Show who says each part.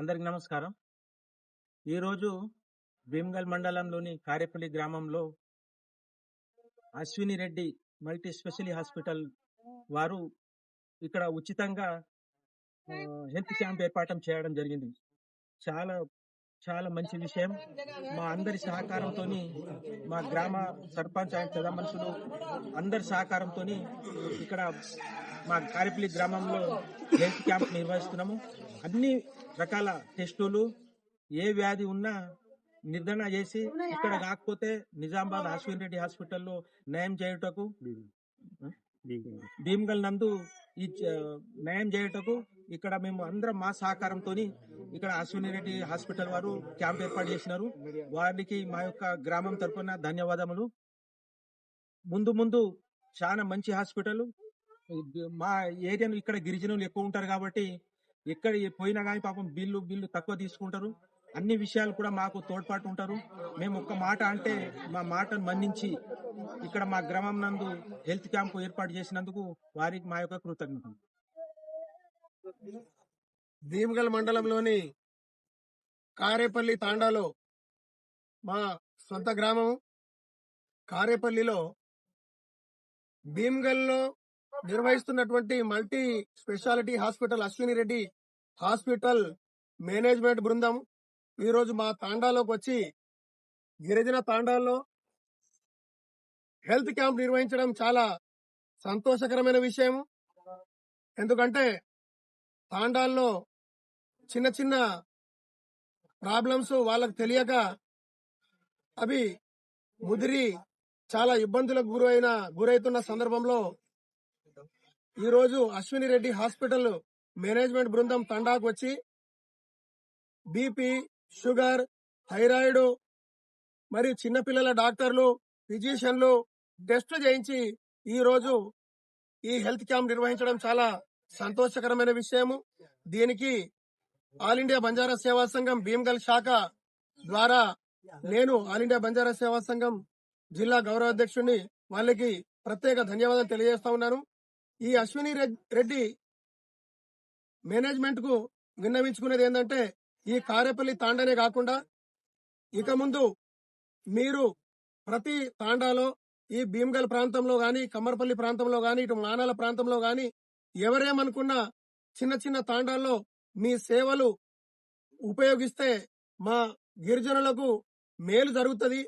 Speaker 1: అందరికి నమస్కారం. ఈరోజు భీమ్గల్ మండలంలోని కారేపల్లి గ్రామంలో Ashwini Reddy multi speciality hospital వారు ఇక్కడ ఉచితంగా హెల్త్ క్యాంప్ ఏర్పాటు చేయడం జరిగింది. చాలా చాలా మంచి విషయం. మా అందరి సహకారంతో మా గ్రామ సర్పంచ్ ఆయన పెద్ద మనుషులు అందరి సహకారంతో ఇక్కడ మా కారిపల్లి గ్రామంలో హెల్త్ క్యాంప్ నిర్వహిస్తున్నాము. అన్ని రకాల టెస్టులు ఏ వ్యాధి ఉన్నా నిర్ధారణ చేసి ఇక్కడ కాకపోతే నిజామాబాద్ అశ్విన్ రెడ్డి హాస్పిటల్లో నయం చేయుటకు భీమ్గల్ నందు ఈ న్యాయం నయం చేయుటకు ఇక్కడ మేము అందరం మా సహకారంతో ఇక్కడ అశ్విని రెడ్డి హాస్పిటల్ వారు క్యాంప్ ఏర్పాటు చేసినారు. వారికి మా యొక్క గ్రామం తరపున ధన్యవాదములు. ముందు ముందు చాలా మంచి హాస్పిటల్. మా ఏరియాను ఇక్కడ గిరిజనులు ఎక్కువ ఉంటారు కాబట్టి ఎక్కడ పోయినా కానీ పాపం బిల్లు బిల్లు తక్కువ తీసుకుంటారు. అన్ని విషయాలు కూడా మాకు తోడ్పాటు ఉంటారు. మేము ఒక్క మాట అంటే మా మాటను మన్నించి ఇక్కడ మా గ్రామం నందు హెల్త్ క్యాంపు ఏర్పాటు చేసినందుకు వారికి మా యొక్క కృతజ్ఞతలు.
Speaker 2: భీమగల్ మండలంలోని కారేపల్లి తాండాలో మా సొంత గ్రామం కారేపల్లిలో భీమ్గల్లో నిర్వహిస్తున్నటువంటి multi speciality hospital Ashwini Reddy hospital management బృందం ఈరోజు మా తాండాలోకి వచ్చి గిరిజన తాండాల్లో హెల్త్ క్యాంప్ నిర్వహించడం చాలా సంతోషకరమైన విషయం ఎందుకంటే తాండాల్లో చిన్న చిన్న ప్రాబ్లమ్స్ వాళ్ళకు తెలియక అవి ముదిరి చాలా ఇబ్బందులకు గురైన గురవుతున్న సందర్భంలో ఈరోజు అశ్విని రెడ్డి హాస్పిటల్ మేనేజ్మెంట్ బృందం తండాకు వచ్చి బీపీ షుగర్ థైరాయిడ్ మరియు చిన్నపిల్లల డాక్టర్లు ఫిజిషియన్లు టెస్టులు చేయించి ఈ రోజు ఈ హెల్త్ క్యాంప్ నిర్వహించడం చాలా సంతోషకరమైన విషయము. దీనికి ఆల్ ఇండియా బంజారా సేవా సంఘం భీమ్గల్ శాఖ ద్వారా నేను ఆల్ ఇండియా బంజారా సేవా సంఘం జిల్లా గౌరవ అధ్యక్షుడిని వాళ్ళకి ప్రత్యేక ధన్యవాదాలు తెలియజేస్తా ఉన్నాను. ఈ అశ్విని రెడ్- రెడ్డి మేనేజ్మెంట్కు విన్నవించుకునేది ఏంటంటే ఈ కారేపల్లి తాండానే కాకుండా ఇక ముందు మీరు ప్రతి తాండాలో ఈ భీమ్గల్ ప్రాంతంలో గాని కమ్మర్పల్లి ప్రాంతంలో గాని ఇటు మానాల ప్రాంతంలో గాని ఎవరేమనుకున్నా చిన్న చిన్న తాండాల్లో మీ సేవలు ఉపయోగిస్తే మా గిరిజనులకు మేలు జరుగుతుంది.